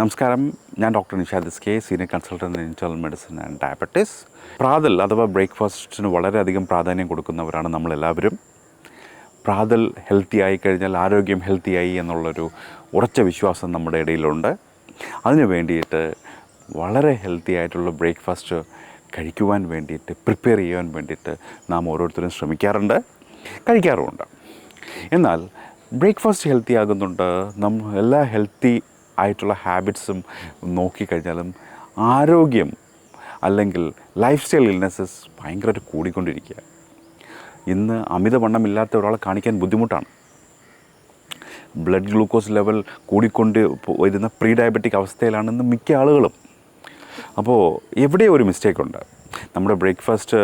നമസ്കാരം. ഞാൻ doctor Nishad S K senior consultant in internal medicine and diabetes പ്രാതൽ അഥവാ ബ്രേക്ക്ഫാസ്റ്റിന് വളരെയധികം പ്രാധാന്യം കൊടുക്കുന്നവരാണ് നമ്മളെല്ലാവരും. പ്രാതൽ ഹെൽത്തി ആയി കഴിഞ്ഞാൽ ആരോഗ്യം ഹെൽത്തി ആയി എന്നുള്ളൊരു ഉറച്ച വിശ്വാസം നമ്മുടെ ഇടയിലുണ്ട്. അതിനു വേണ്ടിയിട്ട് വളരെ ഹെൽത്തി ആയിട്ടുള്ള ബ്രേക്ക്ഫാസ്റ്റ് കഴിക്കുവാൻ വേണ്ടിയിട്ട് പ്രിപ്പയർ ചെയ്യുവാൻ വേണ്ടിയിട്ട് നാം ഓരോരുത്തരും ശ്രമിക്കാറുണ്ട് കഴിക്കാറുമുണ്ട്. എന്നാൽ ബ്രേക്ക്ഫാസ്റ്റ് ഹെൽത്തി ആകുന്നുണ്ട് നമ്മൾ എല്ലാ ഹെൽത്തി ആയിട്ടുള്ള ഹാബിറ്റ്സും നോക്കിക്കഴിഞ്ഞാലും ആരോഗ്യം അല്ലെങ്കിൽ ലൈഫ് സ്റ്റൈൽ ഇൽനെസ്സസ് ഭയങ്കരമായിട്ട് കൂടിക്കൊണ്ടിരിക്കുക. ഇന്ന് അമിതവണ്ണമില്ലാത്ത ഒരാളെ കാണിക്കാൻ ബുദ്ധിമുട്ടാണ്. ബ്ലഡ് ഗ്ലൂക്കോസ് ലെവൽ കൂടിക്കൊണ്ട് വരുന്ന പ്രീ ഡയബറ്റിക് അവസ്ഥയിലാണ് ഇന്ന് മിക്ക ആളുകളും. അപ്പോൾ എവിടെയോ ഒരു മിസ്റ്റേക്ക് ഉണ്ട്. നമ്മുടെ ബ്രേക്ക്ഫാസ്റ്റ്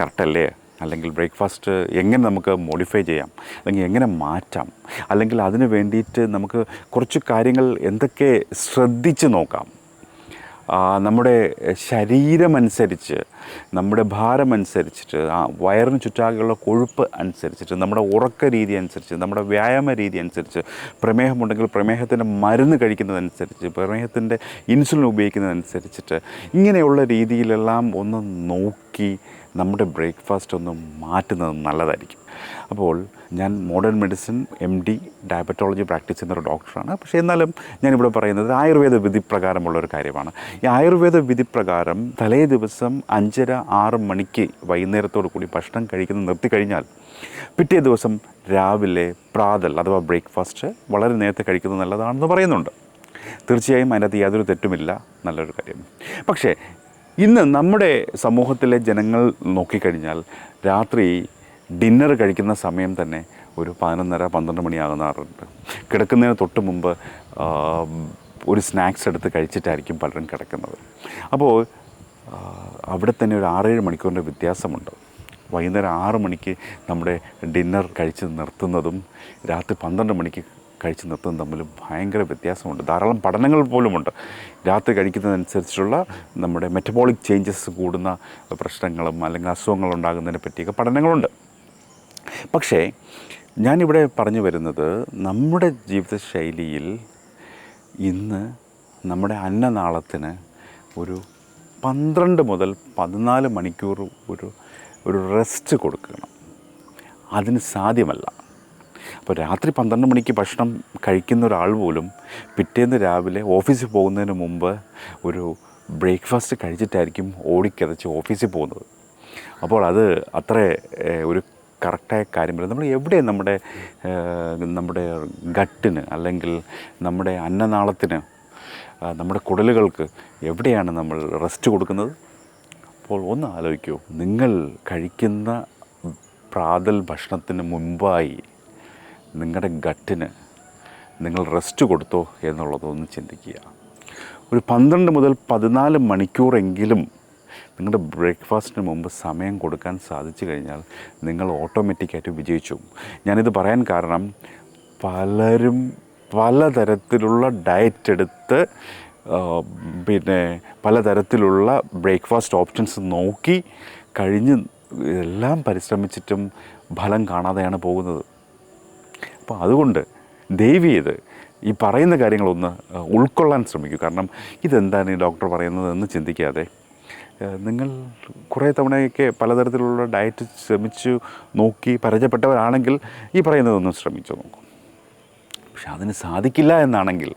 കറക്റ്റല്ലേ? അല്ലെങ്കിൽ ബ്രേക്ക്ഫാസ്റ്റ് എങ്ങനെ നമുക്ക് മോഡിഫൈ ചെയ്യാം അല്ലെങ്കിൽ എങ്ങനെ മാറ്റാം അല്ലെങ്കിൽ അതിന് വേണ്ടിയിട്ട് നമുക്ക് കുറച്ച് കാര്യങ്ങൾ എന്തൊക്കെ ശ്രദ്ധിച്ച് നോക്കാം. നമ്മുടെ ശരീരമനുസരിച്ച് നമ്മുടെ ഭാരമനുസരിച്ചിട്ട് ആ വയറിന് ചുറ്റാകെയുള്ള കൊഴുപ്പ് അനുസരിച്ചിട്ട് നമ്മുടെ ഉറക്ക രീതി അനുസരിച്ച് നമ്മുടെ വ്യായാമ രീതി അനുസരിച്ച് പ്രമേഹമുണ്ടെങ്കിൽ പ്രമേഹത്തിന്റെ മരുന്ന് കഴിക്കുന്നതനുസരിച്ച് പ്രമേഹത്തിന്റെ ഇൻസുലിൻ ഉപയോഗിക്കുന്നതനുസരിച്ചിട്ട് ഇങ്ങനെയുള്ള രീതിയിലെല്ലാം ഒന്ന് നോക്കി നമ്മുടെ ബ്രേക്ക്ഫാസ്റ്റ് ഒന്ന് മാറ്റുന്നത് നല്ലതായിരിക്കും. അപ്പോൾ ഞാൻ modern medicine M D diabetology practice ചെയ്യുന്ന ഒരു ഡോക്ടറാണ്. പക്ഷേ എന്നാലും ഞാനിവിടെ പറയുന്നത് ആയുർവേദ വിധി പ്രകാരമുള്ള ഒരു കാര്യമാണ്. ഈ ആയുർവേദ വിധി പ്രകാരം തലേ ദിവസം അഞ്ചര ആറ് മണിക്ക് വൈകുന്നേരത്തോടു കൂടി ഭക്ഷണം കഴിക്കുന്നത് നിർത്തിക്കഴിഞ്ഞാൽ പിറ്റേ ദിവസം രാവിലെ പ്രാതൽ അഥവാ ബ്രേക്ക്ഫാസ്റ്റ് വളരെ നേരത്തെ കഴിക്കുന്നത് നല്ലതാണെന്ന് പറയുന്നുണ്ട്. തീർച്ചയായും അതിനകത്ത് യാതൊരു തെറ്റുമില്ല. നല്ലൊരു കാര്യം. പക്ഷേ ഇന്ന് നമ്മുടെ സമൂഹത്തിലെ ജനങ്ങൾ നോക്കിക്കഴിഞ്ഞാൽ രാത്രി ഡിന്നർ കഴിക്കുന്ന സമയം തന്നെ ഒരു പതിനൊന്നര പന്ത്രണ്ട് മണിയാകുന്നാറുണ്ട് കിടക്കുന്നതിന് തൊട്ട് മുമ്പ് ഒരു സ്നാക്സ് എടുത്ത് കഴിച്ചിട്ടായിരിക്കും പലരും കിടക്കുന്നത്. അപ്പോൾ അവിടെ തന്നെ ഒരു ആറേഴ് മണിക്കൂറിന്റെ വ്യത്യാസമുണ്ട്. വൈകുന്നേരം ആറ് മണിക്ക് നമ്മുടെ ഡിന്നർ കഴിച്ച് നിർത്തുന്നതും രാത്രി പന്ത്രണ്ട് മണിക്ക് കഴിച്ച് നിർത്തുന്നതും തമ്മിൽ ഭയങ്കര വ്യത്യാസമുണ്ട്. ധാരാളം പഠനങ്ങൾ പോലുമുണ്ട്. രാത്രി കഴിക്കുന്നതനുസരിച്ചുള്ള നമ്മുടെ മെറ്റബോളിക് ചേഞ്ചസ് കൂടുന്ന പ്രശ്നങ്ങളും അല്ലെങ്കിൽ അസുഖങ്ങൾ ഉണ്ടാകുന്നതിനെ പറ്റിയൊക്കെ പഠനങ്ങളുണ്ട്. പക്ഷേ ഞാനിവിടെ പറഞ്ഞു വരുന്നത് നമ്മുടെ ജീവിതശൈലിയിൽ ഇന്ന് നമ്മുടെ അന്നനാളത്തിന് ഒരു പന്ത്രണ്ട് മുതൽ പതിനാല് മണിക്കൂർ ഒരു ഒരു റെസ്റ്റ് കൊടുക്കണം. അതിന് സാധ്യമല്ല. അപ്പോൾ രാത്രി പന്ത്രണ്ട് മണിക്ക് ഭക്ഷണം കഴിക്കുന്ന ഒരാൾ പോലും പിറ്റേന്ന് രാവിലെ ഓഫീസിൽ പോകുന്നതിന് മുമ്പ് ഒരു ബ്രേക്ക്ഫാസ്റ്റ് കഴിച്ചിട്ടായിരിക്കും ഓടിക്കതച്ച് ഓഫീസിൽ പോകുന്നത്. അപ്പോൾ അത് അത്ര ഒരു കറക്റ്റായ കാര്യമല്ല. നമ്മൾ എവിടെ നമ്മുടെ നമ്മുടെ ഗട്ടിന് അല്ലെങ്കിൽ നമ്മുടെ അന്നനാളത്തിന് നമ്മുടെ കുടലുകൾക്ക് എവിടെയാണ് നമ്മൾ റെസ്റ്റ് കൊടുക്കുന്നത്? അപ്പോൾ ഒന്ന് ആലോചിക്കൂ. നിങ്ങൾ കഴിക്കുന്ന പ്രാതൽ ഭക്ഷണത്തിന് മുമ്പായി നിങ്ങളുടെ ഗട്ടിന് നിങ്ങൾ റെസ്റ്റ് കൊടുത്തോ എന്നുള്ളതൊന്ന് ചിന്തിക്കുക. ഒരു പന്ത്രണ്ട് മുതൽ പതിനാല് മണിക്കൂറെങ്കിലും നിങ്ങളുടെ ബ്രേക്ക്ഫാസ്റ്റിന് മുമ്പ് സമയം കൊടുക്കാൻ സാധിച്ചു കഴിഞ്ഞാൽ നിങ്ങൾ ഓട്ടോമാറ്റിക്കായിട്ട് വിജയിച്ചു. ഞാനിത് പറയാൻ കാരണം പലരും പലതരത്തിലുള്ള ഡയറ്റ് എടുത്ത് പിന്നെ പലതരത്തിലുള്ള ബ്രേക്ക്ഫാസ്റ്റ് ഓപ്ഷൻസ് നോക്കി കഴിഞ്ഞ് എല്ലാം പരിശ്രമിച്ചിട്ടും ഫലം കാണാതെയാണ് പോകുന്നത്. അപ്പോൾ അതുകൊണ്ട് ദയവ് ചെയ്ത് ഈ പറയുന്ന കാര്യങ്ങളൊന്ന് ഉൾക്കൊള്ളാൻ ശ്രമിക്കൂ. കാരണം ഇതെന്താണ് ഈ ഡോക്ടർ പറയുന്നത് എന്ന് ചിന്തിക്കാതെ നിങ്ങൾ കുറേ തവണയൊക്കെ പലതരത്തിലുള്ള ഡയറ്റ് ശ്രമിച്ചു നോക്കി പരിചയപ്പെട്ടവരാണെങ്കിൽ ഈ പറയുന്നതൊന്ന് ശ്രമിച്ചു നോക്കും. പക്ഷെ അതിന് സാധിക്കില്ല എന്നാണെങ്കിൽ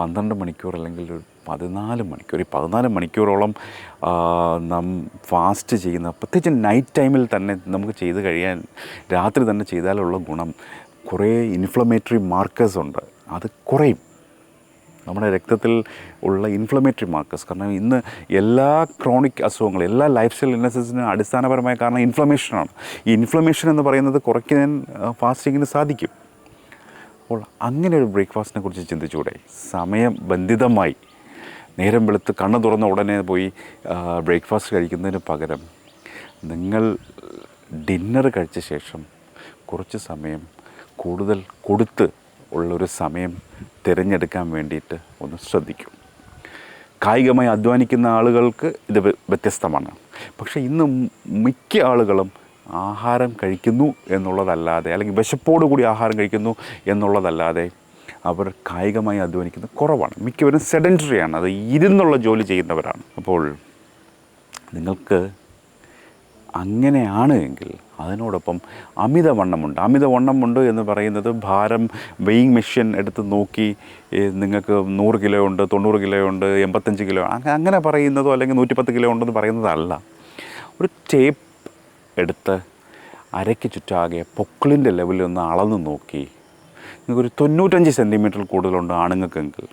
പന്ത്രണ്ട് മണിക്കൂർ അല്ലെങ്കിൽ ഒരു പതിനാല് മണിക്കൂർ ഈ പതിനാല് മണിക്കൂറോളം നാം ഫാസ്റ്റ് ചെയ്യുന്ന പ്രത്യേകിച്ച് നൈറ്റ് ടൈമിൽ തന്നെ നമുക്ക് ചെയ്ത് കഴിയാൻ രാത്രി തന്നെ ചെയ്താലുള്ള ഗുണം കുറേ ഇൻഫ്ലമേറ്ററി മാർക്കേഴ്സ് ഉണ്ട്. അത് കുറയും. നമ്മുടെ രക്തത്തിൽ ഉള്ള ഇൻഫ്ലമേറ്ററി മാർക്കേഴ്സ് കാരണം ഇന്ന് എല്ലാ ക്രോണിക് അസുഖങ്ങളും എല്ലാ ലൈഫ് സ്റ്റൈൽ ഇൽനെസസിന് അടിസ്ഥാനപരമായ കാരണം ഇൻഫ്ലമേഷനാണ് ഈ ഇൻഫ്ലമേഷൻ എന്ന് പറയുന്നത് കുറയ്ക്കാൻ ഫാസ്റ്റിങ്ങിന് സാധിക്കും. അപ്പോൾ അങ്ങനെ ഒരു ബ്രേക്ക്ഫാസ്റ്റിനെ കുറിച്ച് ചിന്തിച്ചുകൂടെ സമയം ബന്ധിതമായി. നേരം വെളുത്ത് കണ്ണ് തുറന്ന ഉടനെ പോയി ബ്രേക്ക്ഫാസ്റ്റ് കഴിക്കുന്നതിന് പകരം നിങ്ങൾ ഡിന്നർ കഴിച്ച ശേഷം കുറച്ച് സമയം കൂടുതൽ കൊടുത്ത് ഉള്ളൊരു സമയം തിരഞ്ഞെടുക്കാൻ വേണ്ടിയിട്ട് ഒന്ന് ശ്രദ്ധിക്കും. കായികമായി അധ്വാനിക്കുന്ന ആളുകൾക്ക് ഇത് വ്യ- വ്യത്യസ്തമാണ്. പക്ഷേ ഇന്ന് മിക്ക ആളുകളും ആഹാരം കഴിക്കുന്നു എന്നുള്ളതല്ലാതെ അല്ലെങ്കിൽ വിശപ്പോടു കൂടി ആഹാരം കഴിക്കുന്നു എന്നുള്ളതല്ലാതെ അവർ കായികമായി അധ്വാനിക്കുന്നത് കുറവാണ്. മിക്കവരും സെഡന്ററിയാണ്. അത് ഇരുന്നുള്ള ജോലി ചെയ്യുന്നവരാണ്. അപ്പോൾ നിങ്ങൾക്ക് അങ്ങനെയാണ് എങ്കിൽ അതിനോടൊപ്പം അമിതവണ്ണമുണ്ട്. അമിതവണ്ണമുണ്ട് എന്ന് പറയുന്നത് ഭാരം വെയിങ് മെഷീൻ എടുത്ത് നോക്കി നിങ്ങൾക്ക് നൂറ് കിലോ ഉണ്ട് തൊണ്ണൂറ് കിലോ ഉണ്ട് എൺപത്തഞ്ച് കിലോ അങ്ങ- അങ്ങനെ പറയുന്നതോ അല്ലെങ്കിൽ നൂറ്റിപ്പത്ത് കിലോ ഉണ്ടെന്ന് പറയുന്നതല്ല. ഒരു ടേപ്പ് എടുത്ത് അരയ്ക്ക് ചുറ്റാകെ പൊക്കിളിന്റെ ലെവലിൽ ഒന്ന് അളന്ന് നോക്കി നിങ്ങൾക്കൊരു തൊണ്ണൂറ്റഞ്ച് സെന്റിമീറ്റർ കൂടുതലുണ്ട് ആണുങ്ങൾക്കെങ്കിൽ.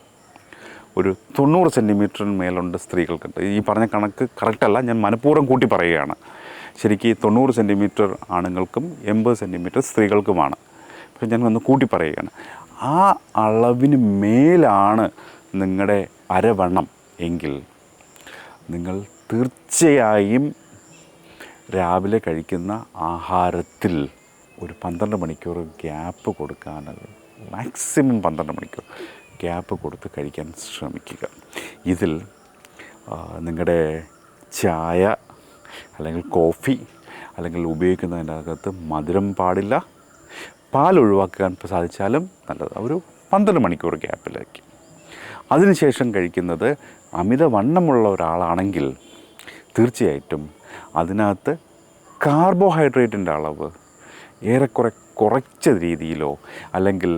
ഒരു തൊണ്ണൂറ് സെന്റിമീറ്ററിന് മേലുണ്ട് സ്ത്രീകൾക്കുണ്ട് ഈ പറഞ്ഞ കണക്ക് കറക്റ്റല്ല ഞാൻ മനഃപൂർവം കൂട്ടി പറയുകയാണ്. ശരിക്കും തൊണ്ണൂറ് സെന്റിമീറ്റർ ആണുങ്ങൾക്കും എൺപത് സെന്റിമീറ്റർ സ്ത്രീകൾക്കുമാണ്. പക്ഷെ ഞാൻ ഒന്ന് കൂട്ടി പറയുകയാണ്. ആ അളവിന് മേലാണ് നിങ്ങളുടെ അരവണ്ണം എങ്കിൽ നിങ്ങൾ തീർച്ചയായും രാവിലെ കഴിക്കുന്ന ആഹാരത്തിൽ ഒരു പന്ത്രണ്ട് മണിക്കൂർ ഗ്യാപ്പ് കൊടുക്കാൻ മാക്സിമം പന്ത്രണ്ട് മണിക്കൂർ ഗ്യാപ്പ് കൊടുത്ത് കഴിക്കാൻ ശ്രമിക്കുക. ഇതിൽ നിങ്ങളുടെ ചായ അല്ലെങ്കിൽ കോഫി അല്ലെങ്കിൽ ഉപയോഗിക്കുന്നതിന്റെ അകത്ത് മധുരം പാടില്ല. പാൽ ഒഴിവാക്കാൻ സാധിച്ചാലും നല്ലത്. ഒരു പന്ത്രണ്ട് മണിക്കൂർ ഗ്യാപ്പിലേക്ക്. അതിനുശേഷം കഴിക്കുന്നത് അമിതവണ്ണമുള്ള ഒരാളാണെങ്കിൽ തീർച്ചയായിട്ടും അതിനകത്ത് കാർബോഹൈഡ്രേറ്റിന്റെ അളവ് ഏറെക്കുറെ കുറച്ച രീതിയിലോ അല്ലെങ്കിൽ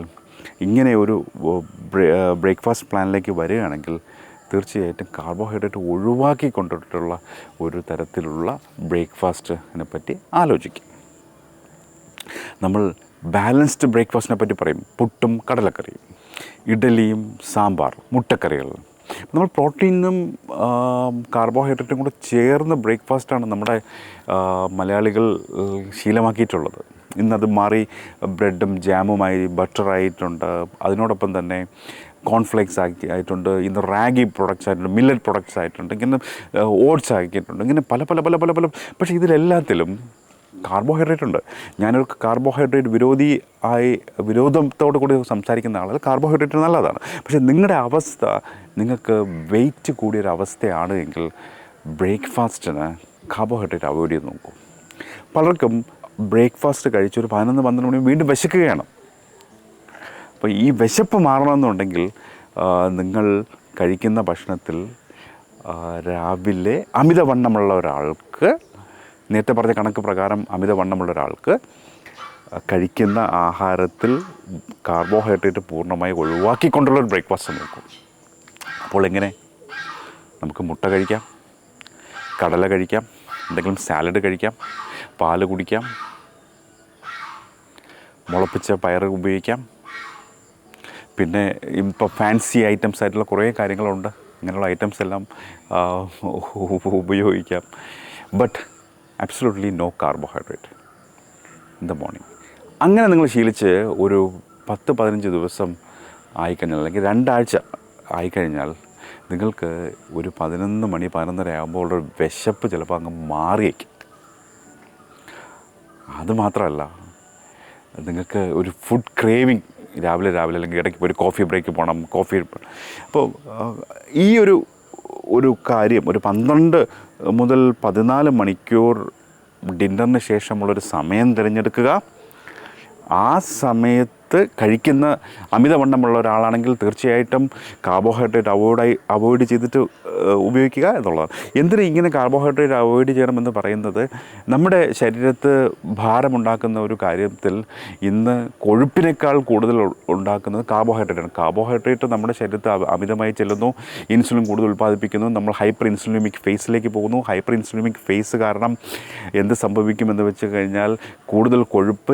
ഇങ്ങനെ ഒരു ബ്രേക്ക്ഫാസ്റ്റ് പ്ലാനിലേക്ക് വരികയാണെങ്കിൽ തീർച്ചയായിട്ടും കാർബോഹൈഡ്രേറ്റ് ഒഴിവാക്കി കൊണ്ടിട്ടുള്ള ഒരു തരത്തിലുള്ള ബ്രേക്ക്ഫാസ്റ്റിനെ പറ്റി ആലോചിക്കും. നമ്മൾ ബാലൻസ്ഡ് ബ്രേക്ക്ഫാസ്റ്റിനെ പറ്റി പറയും. പുട്ടും കടലക്കറിയും ഇഡലിയും സാമ്പാർ മുട്ടക്കറികൾ. നമ്മൾ പ്രോട്ടീനും കാർബോഹൈഡ്രേറ്റും കൂടെ ചേർന്ന് ബ്രേക്ക്ഫാസ്റ്റാണ് നമ്മുടെ മലയാളികൾ ശീലമാക്കിയിട്ടുള്ളത്. ഇന്നത് മാറി ബ്രെഡും ജാമുമായി ബട്ടറായിട്ടുണ്ട്. അതിനോടൊപ്പം തന്നെ കോൺഫ്ലേക്സ് ആക്കി ആയിട്ടുണ്ട്. ഇന്ന് റാഗി പ്രൊഡക്ട്സ് ആയിട്ടുണ്ട് മില്ലറ്റ് പ്രൊഡക്ട്സ് ആയിട്ടുണ്ട്. ഇങ്ങനെ ഓട്സ് ആക്കിയിട്ടുണ്ട്. ഇങ്ങനെ പല പല പല പല പല. പക്ഷേ ഇതിലെല്ലാത്തിലും കാർബോഹൈഡ്രേറ്റ് ഉണ്ട്. ഞാനൊരു കാർബോഹൈഡ്രേറ്റ് വിരോധി ആയി വിരോധത്തോടു കൂടി സംസാരിക്കുന്ന ആളുകൾ കാർബോഹൈഡ്രേറ്റ് നല്ലതാണ്. പക്ഷേ നിങ്ങളുടെ അവസ്ഥ നിങ്ങൾക്ക് വെയിറ്റ് കൂടിയൊരു അവസ്ഥയാണ് എങ്കിൽ ബ്രേക്ക്ഫാസ്റ്റിന് കാർബോഹൈഡ്രേറ്റ് അവോയ്ഡ് ചെയ്ത് നോക്കൂ. പലർക്കും ബ്രേക്ക്ഫാസ്റ്റ് കഴിച്ച് ഒരു പതിനൊന്ന് പന്ത്രണ്ട് മണി വീണ്ടും വിശക്കുകയാണ്. അപ്പോൾ ഈ വിശപ്പ് മാറണമെന്നുണ്ടെങ്കിൽ നിങ്ങൾ കഴിക്കുന്ന ഭക്ഷണത്തിൽ രാവിലെ അമിതവണ്ണമുള്ള ഒരാൾക്ക് നേരത്തെ പറഞ്ഞ കണക്ക് പ്രകാരം അമിതവണ്ണമുള്ള ഒരാൾക്ക് കഴിക്കുന്ന ആഹാരത്തിൽ കാർബോഹൈഡ്രേറ്റ് പൂർണമായി ഒഴിവാക്കിക്കൊണ്ടുള്ള ഒരു ബ്രേക്ക്ഫാസ്റ്റ് നോക്കും. അപ്പോൾ എങ്ങനെ? നമുക്ക് മുട്ട കഴിക്കാം കടല കഴിക്കാം എന്തെങ്കിലും സാലഡ് കഴിക്കാം പാൽ കുടിക്കാം. മുളപ്പിച്ച പയർ ഉപയോഗിക്കാം. പിന്നെ ഇപ്പോൾ ഫാൻസി ഐറ്റംസ് ആയിട്ടുള്ള കുറേ കാര്യങ്ങളുണ്ട്. അങ്ങനെയുള്ള ഐറ്റംസ് എല്ലാം ഉപയോഗിക്കാം. But absolutely no carbohydrate in the morning അങ്ങനെ നിങ്ങൾ ശീലിച്ച് ഒരു പത്ത് പതിനഞ്ച് ദിവസം ആയിക്കഴിഞ്ഞാൽ അല്ലെങ്കിൽ രണ്ടാഴ്ച ആയിക്കഴിഞ്ഞാൽ നിങ്ങൾക്ക് ഒരു പതിനൊന്ന് മണി പതിനൊന്നര ആകുമ്പോൾ ഉള്ള ഒരു വിശപ്പ് ചിലപ്പോൾ അങ്ങ് മാറിയേക്കും. അത് മാത്രമല്ല നിങ്ങൾക്ക് ഒരു ഫുഡ് ക്രേവിങ് രാവിലെ രാവിലെ അല്ലെങ്കിൽ ഇടയ്ക്ക് ഒരു കോഫി ബ്രേക്ക് പോകണം കോഫി അപ്പോൾ ഈ ഒരു ഒരു കാര്യം ഒരു പന്ത്രണ്ട് മുതൽ പതിനാല് മണിക്കൂർ ഡിന്നറിന് ശേഷമുള്ളൊരു സമയം തിരഞ്ഞെടുക്കുക. ആ സമയത്ത് കഴിക്കുന്ന അമിതവണ്ണമുള്ള ഒരാളാണെങ്കിൽ തീർച്ചയായിട്ടും കാർബോഹൈഡ്രേറ്റ് അവോയ്ഡായി അവോയ്ഡ് ചെയ്തിട്ട് ഉപയോഗിക്കുക എന്നുള്ളതാണ്. എന്തിനാ ഇങ്ങനെ കാർബോഹൈഡ്രേറ്റ് അവോയ്ഡ് ചെയ്യണമെന്ന് പറയുന്നത്? നമ്മുടെ ശരീരത്ത് ഭാരമുണ്ടാക്കുന്ന ഒരു കാര്യത്തിൽ ഇന്ന് കൊഴുപ്പിനേക്കാൾ കൂടുതൽ ഉണ്ടാക്കുന്നത് കാർബോഹൈഡ്രേറ്റ് ആണ്. കാർബോഹൈഡ്രേറ്റ് നമ്മുടെ ശരീരത്തിൽ അമിതമായി ചെല്ലുന്നു ഇൻസുലിൻ കൂടുതൽ ഉൽപ്പാദിപ്പിക്കുന്നു നമ്മൾ ഹൈപ്പർ ഇൻസുലിമിക് ഫേസിലേക്ക് പോകുന്നു. ഹൈപ്പർ ഇൻസുലിമിക് ഫേസ് കാരണം എന്ത് സംഭവിക്കുമെന്ന് വെച്ച് കഴിഞ്ഞാൽ കൂടുതൽ കൊഴുപ്പ്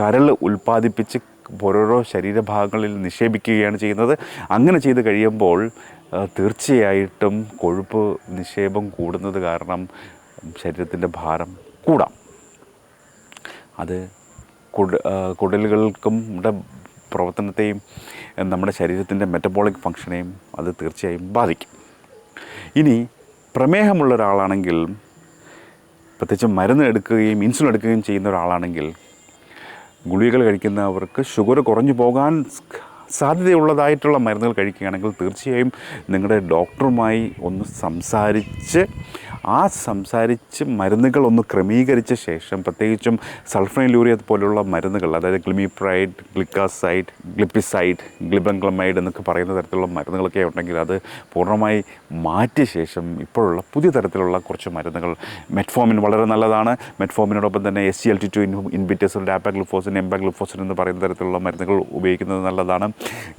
കരൾ ഉൽപ്പാദിപ്പിച്ച് ഓരോരോ ശരീരഭാഗങ്ങളിൽ നിക്ഷേപിക്കുകയാണ് ചെയ്യുന്നത്. അങ്ങനെ ചെയ്ത് കഴിയുമ്പോൾ തീർച്ചയായിട്ടും കൊഴുപ്പ് നിക്ഷേപം കൂടുന്നത് കാരണം ശരീരത്തിന്റെ ഭാരം കൂടാം. അത് കുട കുടലുകൾക്കും പ്രവർത്തനത്തെയും നമ്മുടെ ശരീരത്തിന്റെ മെറ്റബോളിക് ഫങ്ഷനെയും അത് തീർച്ചയായും ബാധിക്കും. ഇനി പ്രമേഹമുള്ള ഒരാളാണെങ്കിൽ പ്രത്യേകിച്ച് മരുന്ന് എടുക്കുകയും ഇൻസുലിൻ എടുക്കുകയും ചെയ്യുന്ന ഒരാളാണെങ്കിൽ ഗുളികകൾ കഴിക്കുന്നവർക്ക് ഷുഗർ കുറഞ്ഞു പോകാൻ സാധ്യതയുള്ളതായിട്ടുള്ള മരുന്നുകൾ കഴിക്കുകയാണെങ്കിൽ തീർച്ചയായും നിങ്ങളുടെ ഡോക്ടറുമായി ഒന്ന് സംസാരിച്ച് ആ സംസാരിച്ച് മരുന്നുകൾ ഒന്ന് ക്രമീകരിച്ച ശേഷം പ്രത്യേകിച്ചും സൾഫനൈലൂറിയ പോലുള്ള മരുന്നുകൾ അതായത് ഗ്ലിമിപ്രൈഡ് ഗ്ലിക്കാസൈഡ് ഗ്ലിപ്പിസൈഡ് ഗ്ലിബൻഗ്ലമൈഡ് എന്നൊക്കെ പറയുന്ന തരത്തിലുള്ള മരുന്നുകളൊക്കെ ഉണ്ടെങ്കിൽ അത് പൂർണമായി മാറ്റിയ ശേഷം ഇപ്പോഴുള്ള പുതിയ തരത്തിലുള്ള കുറച്ച് മരുന്നുകൾ. മെറ്റ്ഫോമിൻ വളരെ നല്ലതാണ്. മെറ്റ്ഫോമിനോടൊപ്പം തന്നെ S C L T two inhibitors dapagliflozin empagliflozin എന്ന് പറയുന്ന തരത്തിലുള്ള മരുന്നുകൾ ഉപയോഗിക്കുന്നത് നല്ലതാണ്.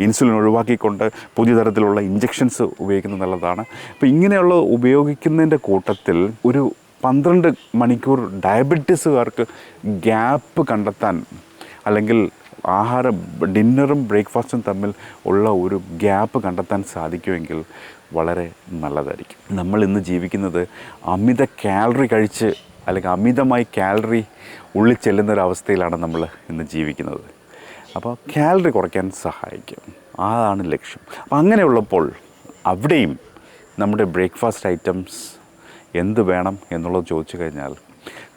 ഇൻസുലിൻ ഒഴിവാക്കിക്കൊണ്ട് പുതിയ തരത്തിലുള്ള ഇഞ്ചെക്ഷൻസ് ഉപയോഗിക്കുന്നത് നല്ലതാണ്. അപ്പോൾ ഇങ്ങനെയുള്ള ഉപയോഗിക്കുന്നതിന്റെ കൂട്ടത്തിൽ ഒരു പന്ത്രണ്ട് മണിക്കൂർ ഡയബറ്റീസുകാർക്ക് ഗ്യാപ്പ് കണ്ടെത്താൻ അല്ലെങ്കിൽ ആഹാര ഡിന്നറും ബ്രേക്ക്ഫാസ്റ്റും തമ്മിൽ ഉള്ള ഒരു ഗ്യാപ്പ് കണ്ടെത്താൻ സാധിക്കുമെങ്കിൽ വളരെ നല്ലതായിരിക്കും. നമ്മൾ ഇന്ന് ജീവിക്കുന്നത് അമിത കാലറി കഴിച്ച് അല്ലെങ്കിൽ അമിതമായി കാലറി ഉള്ളിൽ ചെല്ലുന്ന ഒരു അവസ്ഥയിലാണ് നമ്മൾ ഇന്ന് ജീവിക്കുന്നത്. അപ്പോൾ കാലറി കുറയ്ക്കാൻ സഹായിക്കും. അതാണ് ലക്ഷ്യം. അപ്പോൾ അങ്ങനെയുള്ളപ്പോൾ അവിടെയും നമ്മുടെ ബ്രേക്ക്ഫാസ്റ്റ് ഐറ്റംസ് എന്ത് വേണം എന്നുള്ളത് ചോദിച്ചു കഴിഞ്ഞാൽ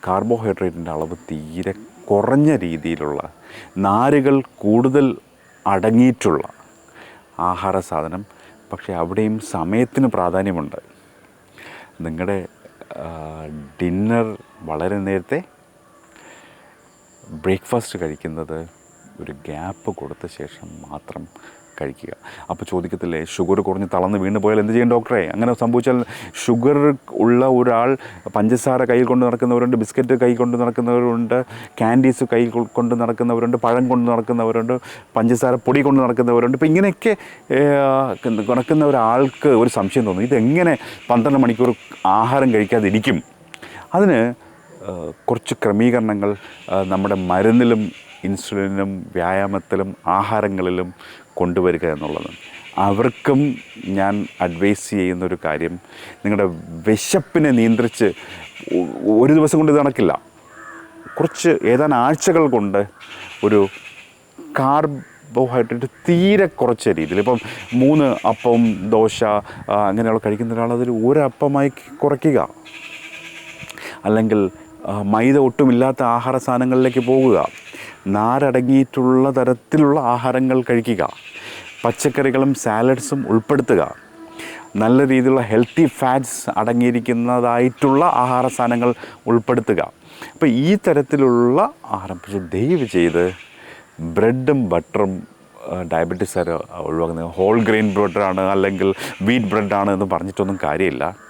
കാർബോഹൈഡ്രേറ്റിന്റെ അളവ് തീരെ കുറഞ്ഞ രീതിയിലുള്ള നാരുകൾ കൂടുതൽ അടങ്ങിയിട്ടുള്ള ആഹാര സാധനം. പക്ഷേ അവിടെയും സമയത്തിന് പ്രാധാന്യമുണ്ട്. നിങ്ങളുടെ ഡിന്നർ വളരെ നേരത്തെ ബ്രേക്ക്ഫാസ്റ്റ് കഴിക്കുന്നത് ഒരു ഗ്യാപ്പ് കൊടുത്ത ശേഷം മാത്രം കഴിക്കുക. അപ്പോൾ ചോദിക്കത്തില്ലേ ഷുഗർ കുറഞ്ഞ് തളർന്ന് വീണ് പോയാൽ എന്ത് ചെയ്യും ഡോക്ടറെ അങ്ങനെ സംഭവിച്ചാൽ ഷുഗർ ഉള്ള ഒരാൾ പഞ്ചസാര കയ്യിൽ കൊണ്ട് നടക്കുന്നവരുണ്ട് ബിസ്ക്കറ്റ് കൈ കൊണ്ട് നടക്കുന്നവരുണ്ട് ക്യാൻഡീസ് കൈ കൊണ്ട് നടക്കുന്നവരുണ്ട് പഴം കൊണ്ട് നടക്കുന്നവരുണ്ട് പഞ്ചസാര പൊടി കൊണ്ട് നടക്കുന്നവരുണ്ട്. ഇപ്പോൾ ഇങ്ങനെയൊക്കെ നടക്കുന്ന ഒരാൾക്ക് ഒരു സംശയം തോന്നും. ഇതെങ്ങനെ പന്ത്രണ്ട് മണിക്കൂർ ആഹാരം കഴിക്കാതിരിക്കും? അതിന് കുറച്ച് ക്രമീകരണങ്ങൾ നമ്മുടെ മരുന്നിലും ഇൻസുലിനും വ്യായാമത്തിലും ആഹാരങ്ങളിലും കൊണ്ടുവരിക എന്നുള്ളത്. അവർക്കും ഞാൻ അഡ്വൈസ് ചെയ്യുന്നൊരു കാര്യം നിങ്ങളുടെ വിശപ്പിനെ നിയന്ത്രിച്ച് ഒരു ദിവസം കൊണ്ട് ഇത് നടക്കില്ല. കുറച്ച് ഏതാനും ആഴ്ചകൾ കൊണ്ട് ഒരു കാർബോഹൈഡ്രേറ്റ് തീരെ കുറച്ച രീതിയിൽ ഇപ്പം മൂന്ന് അപ്പം ദോശ അങ്ങനെയുള്ള കഴിക്കുന്ന ഒരാൾ അതിൽ ഒരപ്പമായി കുറയ്ക്കുക. അല്ലെങ്കിൽ മൈദ ഒട്ടുമില്ലാത്ത ആഹാര സാധനങ്ങളിലേക്ക് പോകുക. നാരടങ്ങിയിട്ടുള്ള തരത്തിലുള്ള ആഹാരങ്ങൾ കഴിക്കുക. പച്ചക്കറികളും സാലഡ്സും ഉൾപ്പെടുത്തുക. നല്ല രീതിയിലുള്ള ഹെൽത്തി ഫാറ്റ്സ് അടങ്ങിയിരിക്കുന്നതായിട്ടുള്ള ആഹാര സാധനങ്ങൾ ഉൾപ്പെടുത്തുക. അപ്പോൾ ഈ തരത്തിലുള്ള ആഹാരം പക്ഷേ ദയവ് ചെയ്ത് ബ്രെഡും ബട്ടറും ഡയബറ്റീസുകാർ ഒഴിവാക്കുന്നത്. ഹോൾ ഗ്രെയിൻ ബ്രെഡാണ് അല്ലെങ്കിൽ വീറ്റ് ബ്രെഡാണ് എന്ന് പറഞ്ഞിട്ടൊന്നും കാര്യമില്ല.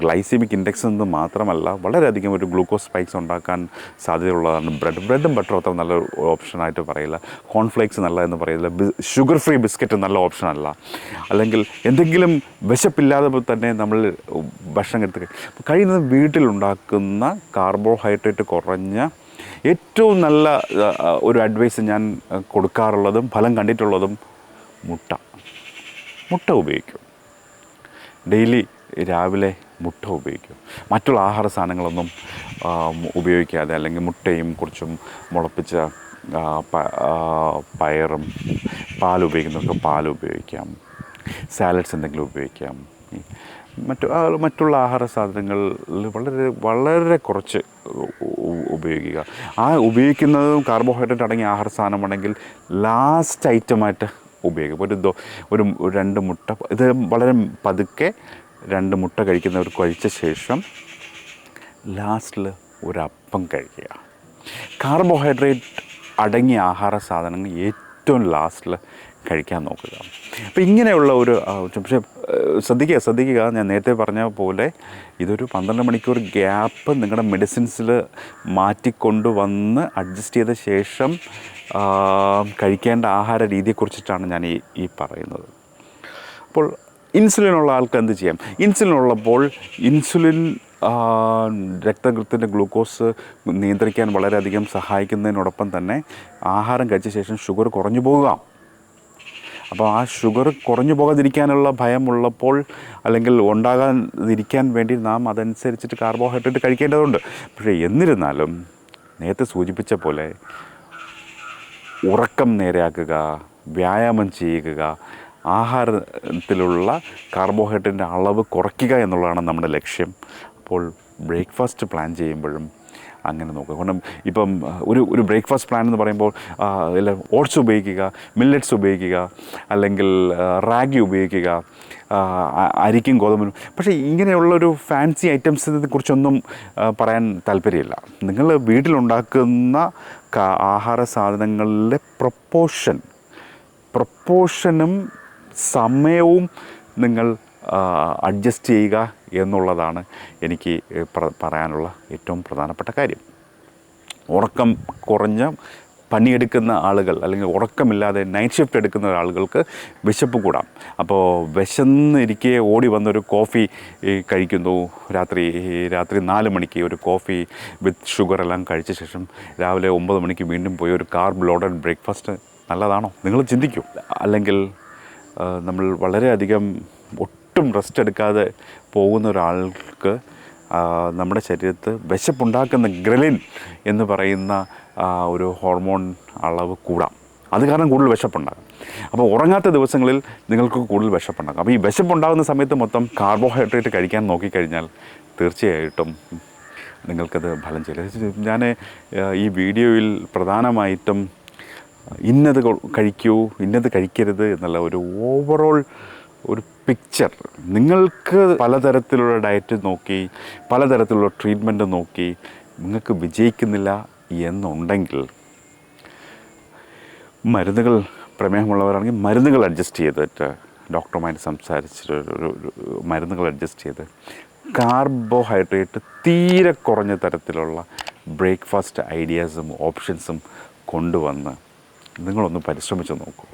ഗ്ലൈസിമിക് ഇൻഡെക്സ് എന്ന് മാത്രമല്ല വളരെയധികം ഒരു ഗ്ലൂക്കോസ് സ്പൈക്സ് ഉണ്ടാക്കാൻ സാധ്യതയുള്ളതാണ്. ബ്രെഡ് ബ്രെഡും ബട്ടറും അത്ര നല്ല ഓപ്ഷനായിട്ട് പറയില്ല. കോൺഫ്ലേക്സ് നല്ല എന്ന് പറയില്ല. ഷുഗർ ഫ്രീ ബിസ്ക്കറ്റ് നല്ല ഓപ്ഷനല്ല അല്ലെങ്കിൽ എന്തെങ്കിലും വിശപ്പില്ലാതെ തന്നെ നമ്മൾ ഭക്ഷണം എടുത്ത് കഴി- കഴിയുന്നത് വീട്ടിലുണ്ടാക്കുന്ന കാർബോഹൈഡ്രേറ്റ് കുറഞ്ഞ ഏറ്റവും നല്ല ഒരു അഡ്വൈസ് ഞാൻ കൊടുക്കാറുള്ളതും ഫലം കണ്ടിട്ടുള്ളതും മുട്ട. മുട്ട ഉപയോഗിക്കും. ഡെയിലി രാവിലെ മുട്ട ഉപയോഗിക്കും. മറ്റുള്ള ആഹാര സാധനങ്ങളൊന്നും ഉപയോഗിക്കാതെ അല്ലെങ്കിൽ മുട്ടയും കുറച്ചും മുളപ്പിച്ച പയറും പാൽ ഉപയോഗിക്കുന്നവർക്ക് പാൽ ഉപയോഗിക്കാം. സാലഡ്സ് എന്തെങ്കിലും ഉപയോഗിക്കാം. മറ്റു മറ്റുള്ള ആഹാര സാധനങ്ങളിൽ വളരെ വളരെ കുറച്ച് ഉപയോഗിക്കുക. ആ ഉപയോഗിക്കുന്നതും കാർബോഹൈഡ്രേറ്റ് അടങ്ങിയ ആഹാര സാധനമാണെങ്കിൽ ലാസ്റ്റ് ഐറ്റമായിട്ട് ഉപയോഗിക്കും ഒരു ദോ ഒരു രണ്ട് മുട്ട ഇത് വളരെ പതുക്കെ രണ്ട് മുട്ട കഴിക്കുന്നവർ കഴിച്ച ശേഷം ലാസ്റ്റിൽ ഒരപ്പം കഴിക്കുക. കാർബോഹൈഡ്രേറ്റ് അടങ്ങിയ ആഹാര സാധനങ്ങൾ ഏറ്റവും ലാസ്റ്റിൽ കഴിക്കാൻ നോക്കുക. അപ്പോൾ ഇങ്ങനെയുള്ള ഒരു പക്ഷേ ശ്രദ്ധിക്കുക ശ്രദ്ധിക്കുക. ഞാൻ നേരത്തെ പറഞ്ഞ പോലെ ഇതൊരു പന്ത്രണ്ട് മണിക്കൂർ ഗ്യാപ്പ് നിങ്ങളുടെ മെഡിസിൻസിൽ മാറ്റിക്കൊണ്ടുവന്ന് അഡ്ജസ്റ്റ് ചെയ്ത ശേഷം കഴിക്കേണ്ട ആഹാര രീതിയെക്കുറിച്ചിട്ടാണ് ഞാൻ ഈ ഈ പറയുന്നത്. അപ്പോൾ ഇൻസുലിൻ ഉള്ള ആൾക്ക് എന്ത് ചെയ്യാം? ഇൻസുലിൻ ഉള്ളപ്പോൾ ഇൻസുലിൻ രക്തത്തിന്റെ ഗ്ലൂക്കോസ് നിയന്ത്രിക്കാൻ വളരെയധികം സഹായിക്കുന്നതിനോടൊപ്പം തന്നെ ആഹാരം കഴിച്ച ശേഷം ഷുഗർ കുറഞ്ഞു പോവുക അപ്പോൾ ആ ഷുഗർ കുറഞ്ഞു പോകാതിരിക്കാനുള്ള ഭയമുള്ളപ്പോൾ അല്ലെങ്കിൽ ഉണ്ടാകാതിരിക്കാൻ വേണ്ടി നാം അതനുസരിച്ചിട്ട് കാർബോഹൈഡ്രേറ്റ് കഴിക്കേണ്ടതുണ്ട്. പക്ഷേ എന്നിരുന്നാലും നേരത്തെ സൂചിപ്പിച്ച പോലെ ഉറക്കം നേരെയാക്കുക വ്യായാമം ചെയ്യുക ആഹാരത്തിലുള്ള കാർബോഹൈഡ്രേറ്റിന്റെ അളവ് കുറയ്ക്കുക എന്നുള്ളതാണ് നമ്മുടെ ലക്ഷ്യം. അപ്പോൾ ബ്രേക്ക്ഫാസ്റ്റ് പ്ലാൻ ചെയ്യുമ്പോഴും അങ്ങനെ നോക്കുക. കാരണം ഇപ്പം ഒരു ഒരു ബ്രേക്ക്ഫാസ്റ്റ് പ്ലാൻ എന്ന് പറയുമ്പോൾ ആ, ഇല്ല ഓട്സ് ഉപയോഗിക്കുക മില്ലറ്റ്സ് ഉപയോഗിക്കുക അല്ലെങ്കിൽ റാഗി ഉപയോഗിക്കുക അരിക്കും ഗോതമ്പിനും പക്ഷേ ഇങ്ങനെയുള്ളൊരു ഫാൻസി ഐറ്റംസിനെ കുറിച്ചൊന്നും പറയാൻ താല്പര്യമില്ല. നിങ്ങൾ വീട്ടിലുണ്ടാക്കുന്ന ആഹാര സാധനങ്ങളിലെ പ്രൊപ്പോഷൻ പ്രൊപ്പോഷനും സമയവും നിങ്ങൾ അഡ്ജസ്റ്റ് ചെയ്യുക എന്നുള്ളതാണ് എനിക്ക് പറയാനുള്ള ഏറ്റവും പ്രധാനപ്പെട്ട കാര്യം. ഉറക്കം കുറഞ്ഞ പണിയെടുക്കുന്ന ആളുകൾ അല്ലെങ്കിൽ ഉറക്കമില്ലാതെ നൈറ്റ് ഷിഫ്റ്റ് എടുക്കുന്ന ആളുകൾക്ക് വിശപ്പ് കൂടാം. അപ്പോൾ വിശന്നിരിക്കെ ഓടി വന്നൊരു കോഫി കഴിക്കുന്നു. രാത്രി രാത്രി നാല് മണിക്ക് ഒരു കോഫി വിത്ത് ഷുഗർ എല്ലാം കഴിച്ച ശേഷം രാവിലെ ഒമ്പത് മണിക്ക് വീണ്ടും പോയി ഒരു കാർബ് ലോഡഡ് ബ്രേക്ക്ഫാസ്റ്റ് നല്ലതാണോ? നിങ്ങൾ ചിന്തിക്കൂ. അല്ലെങ്കിൽ നമ്മൾ വളരെയധികം ഒട്ടും റെസ്റ്റ് എടുക്കാതെ പോകുന്ന ഒരാൾക്ക് നമ്മുടെ ശരീരത്ത് വിശപ്പുണ്ടാക്കുന്ന ഗ്രലിൻ എന്ന് പറയുന്ന ഒരു ഹോർമോൺ അളവ് കൂടാം. അത് കാരണം കൂടുതൽ വിശപ്പുണ്ടാകും. അപ്പോൾ ഉറങ്ങാത്ത ദിവസങ്ങളിൽ നിങ്ങൾക്ക് കൂടുതൽ വിശപ്പുണ്ടാകും. അപ്പോൾ ഈ വിശപ്പുണ്ടാകുന്ന സമയത്ത് മൊത്തം കാർബോഹൈഡ്രേറ്റ് കഴിക്കാൻ നോക്കിക്കഴിഞ്ഞാൽ തീർച്ചയായിട്ടും നിങ്ങൾക്കത് ഫലം ചെയ്യില്ല ഞാൻ ഈ വീഡിയോയിൽ പ്രധാനമായിട്ടും ഇന്നത് കഴിക്കൂ ഇന്നത് കഴിക്കരുത് എന്നുള്ള ഒരു ഓവറോൾ ഒരു പിക്ചർ നിങ്ങൾക്ക് പലതരത്തിലുള്ള ഡയറ്റ് നോക്കി പലതരത്തിലുള്ള ട്രീറ്റ്മെന്റ് നോക്കി നിങ്ങൾക്ക് വിജയിക്കുന്നില്ല എന്നുണ്ടെങ്കിൽ മരുന്നുകൾ പ്രമേഹമുള്ളവരാണെങ്കിൽ മരുന്നുകൾ അഡ്ജസ്റ്റ് ചെയ്തിട്ട് ഡോക്ടർമാർ സംസാരിച്ചിട്ട് ഒരു- മരുന്നുകൾ അഡ്ജസ്റ്റ് ചെയ്ത് കാർബോഹൈഡ്രേറ്റ് തീരെ കുറഞ്ഞ തരത്തിലുള്ള ബ്രേക്ക്ഫാസ്റ്റ് ഐഡിയാസും ഓപ്ഷൻസും കൊണ്ടുവന്ന് നിങ്ങളൊന്ന് പരിശ്രമിച്ച് നോക്കൂ.